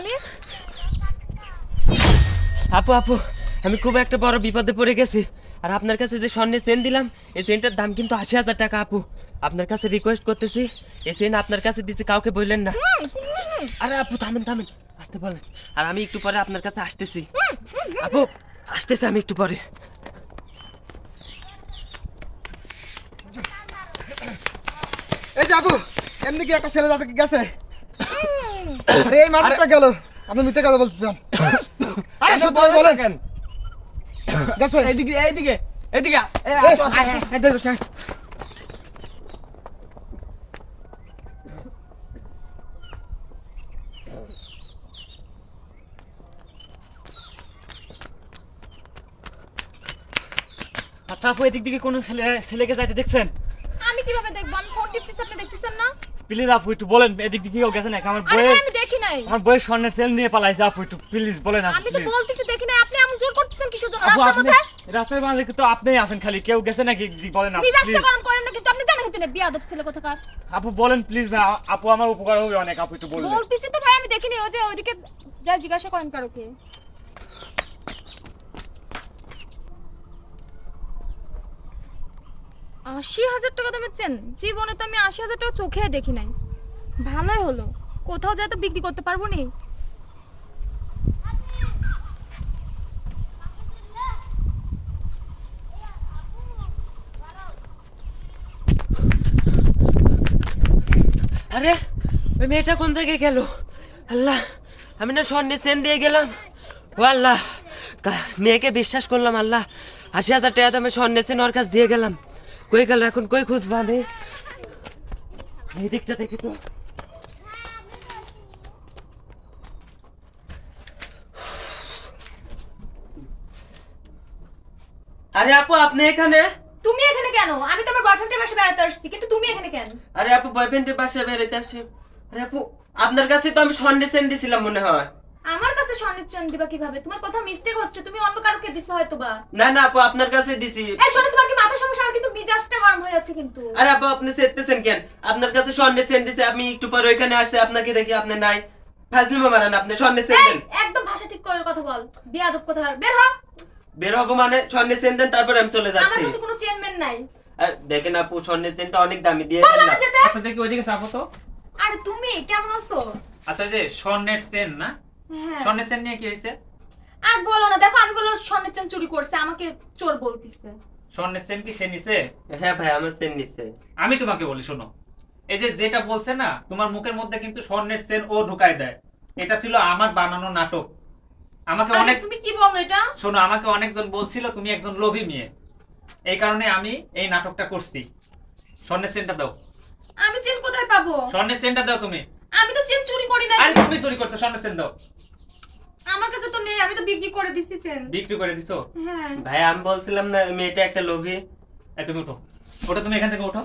আমি আপু আপু আমি খুব একটা বড় বিপদে পড়ে গেছি। আর আপনার কাছে যে স্বর্ণের চেন দিলাম এই চেনটার দাম কিন্তু আশি হাজার টাকা আপু। আপনার কাছে রিকোয়েস্ট করতেছি এই চেন আপনার কাছে দিছি কাউকে বললেন না। আরে আপু থামেন থামেন আসতে বলেন। আর আমি একটু পরে আপনার কাছে আসতেছি। আপু আসতেছি আমি একটু পরে। এই যে আপু এমনি কি একটা ছেলে যাতে গেছে? আরে এই মাথাটা গেল। আপনি মিথ্যে কথা বলতেছেন। আরে সত্যি কথা বলেন। কেন? গেছে এইদিকে এইদিকে এইদিকে দেখো। আচ্ছা আপু এদিক দিকে কোনো ছেলে ছেলেকে যাইতে দেখছেন? আমি কীভাবে দেখব? আমি ফোন টিপতেছি প্লিজ আপু একটু বলেন এদিক দিকে কেউ গেছে নাকি? আমার বইয়ের আমি দেখি নাই। আমার বইয়ের স্বর্ণের সেল নিয়ে পালাইছে আপু একটু প্লিজ বলেন আপু আমি তো বলতেছি দেখি নাই। আপনি এমন জোর করতেছেন কিসের জন্য? রাস্তার মধ্যে? রাস্তার বাঁধে তো আপনিই আছেন খালি কেউ গেছে নাকি? বলেন আপু প্লিজ। গরম করেন না কিন্তু আপনি জানেন কিন্তু বিয়াদব ছেলে কোথাকার? আপু বলেন প্লিজ ভাই আপু আমার উপকার হবে অনেক আপু একটু বলেন বলতেছি তো ভাই আমি দেখিনি ও যে ওইদিকে যা জিজ্ঞাসা করেন কারোকে আশি হাজার টাকা দামের চেন। জীবনে তো আমি আশি হাজার টাকা চোখে দেখি নাই। ভালোই হলো। কোথাও যাই তো বিক্রি করতে পারব নি। আরে, ওই মেয়েটা কোন জায়গায় গেল? আল্লাহ, আমি না স্বর্ণের চেন দিয়ে গেলাম। ও আল্লাহ মেয়েকে বিশ্বাস করলাম আল্লাহ, আশি হাজার টাকা দামে স্বর্ণের চেন ওর কাছ দিয়ে গেলাম। কই গেল এখন? কই খুঁজবো আমি? এই দিকটা দেখি তো। আরে আপু আপনি এখানে? তুমি এখানে কেন? আমি তোমার বয়ফ্রেন্ডের বাসায় বেড়াতে আসছি কিন্তু তুমি এখানে কেন? আরে আপু বয়ফ্রেন্ডের বাসায় বেরোতে আসছি আরে আপু আপনার কাছে তো আমি স্বর্ণের চেন দিছিলাম মনে হয়। কাছে স্বর্ণের চেন দিবা কীভাবে? তোমার কোথাও মিস্টেক হচ্ছে তুমি অন্য কাউকে দিছো হয়তো বা না না আপু আপনার কাছে দিছি। এই শোনো তোমার কি মাথা সমস্যা? আমার কিন্তু মিজাজটা গরম হয়ে যাচ্ছে কিন্তু। আরে আপু আপনি সেটতেছেন কেন? আপনার কাছে স্বর্ণের চেন দিছে আমি একটু পরে ওইখানে আসছে আপনাকে দেখি আপনি নাই। ফাজলিমা মারান আপনি স্বর্ণের চেন দেন একদম ভাষা ঠিক করে কথা বল। বেয়াদব কথা বের হ। বের হব মানে স্বর্ণের চেন দেন তারপর আমি চলে আমার যাচ্ছি কাছে কোনো চেনমেন নাই। আর দেখেন আপু স্বর্ণের চেনটা অনেক দামি দিয়ে আচ্ছা দেখি ওইদিকে চাপো তো। আরে তুমি কেমন আছো? আচ্ছা যে স্বর্ণের চেন না? স্বর্ণের চেন নিয়ে কি হয়েছে? আর বলো না দেখো আমি বললাম স্বর্ণের চেন চুরি করছে আমাকে চোর বলতিছে। স্বর্ণের চেন কি সে নিছে? হ্যাঁ ভাই আমার চেন নিছে। আমি তোমাকে বলি শোনো। এই যে যেটা বলছে না তোমার মুখের মধ্যে কিন্তু স্বর্ণের চেন ও ঢুকায় দেয়। এটা ছিল আমার বানানো নাটক। আমাকে অনেক তুমি কি বলল এটা? শোনো আমাকে অনেকজন বলছিল তুমি একজন লোভী মেয়ে। এই কারণে আমি এই নাটকটা করছি। স্বর্ণের চেনটা দাও। আমি চেন কোথায় পাবো? স্বর্ণের চেনটা দাও তুমি। আমি তো চেন চুরি করি না আরে তুমি চুরি করছ স্বর্ণের চেন দাও। আমার কাছে তো নেই আমি তো বিক্রি করে দিছি চেন। বিক্রি করে দিছো? হ্যাঁ। ভাই আমি বলছিলাম না মেয়েটা একটা লোভী। এই তুমি উঠো ওটা তুমি এখান থেকে উঠো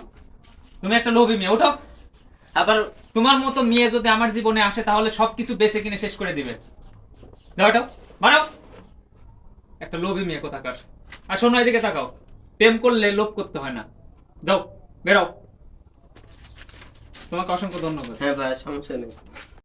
তুমি একটা লোভী মেয়ে উঠো আবার তোমার মতো মেয়ে যদি আমার জীবনে আসে তাহলে সবকিছু বেঁচে কিনে শেষ করে দিবে। দাও বারো একটা লোভী মেয়ে কোথাকার। আর শোনো এদিকে তাকাও। প্রেম করলে লোভ করতে হয় না। যাও বেরো। তোমাকে অসংখ্য ধন্যবাদ। হ্যাঁ ভাই সমস্যা নেই।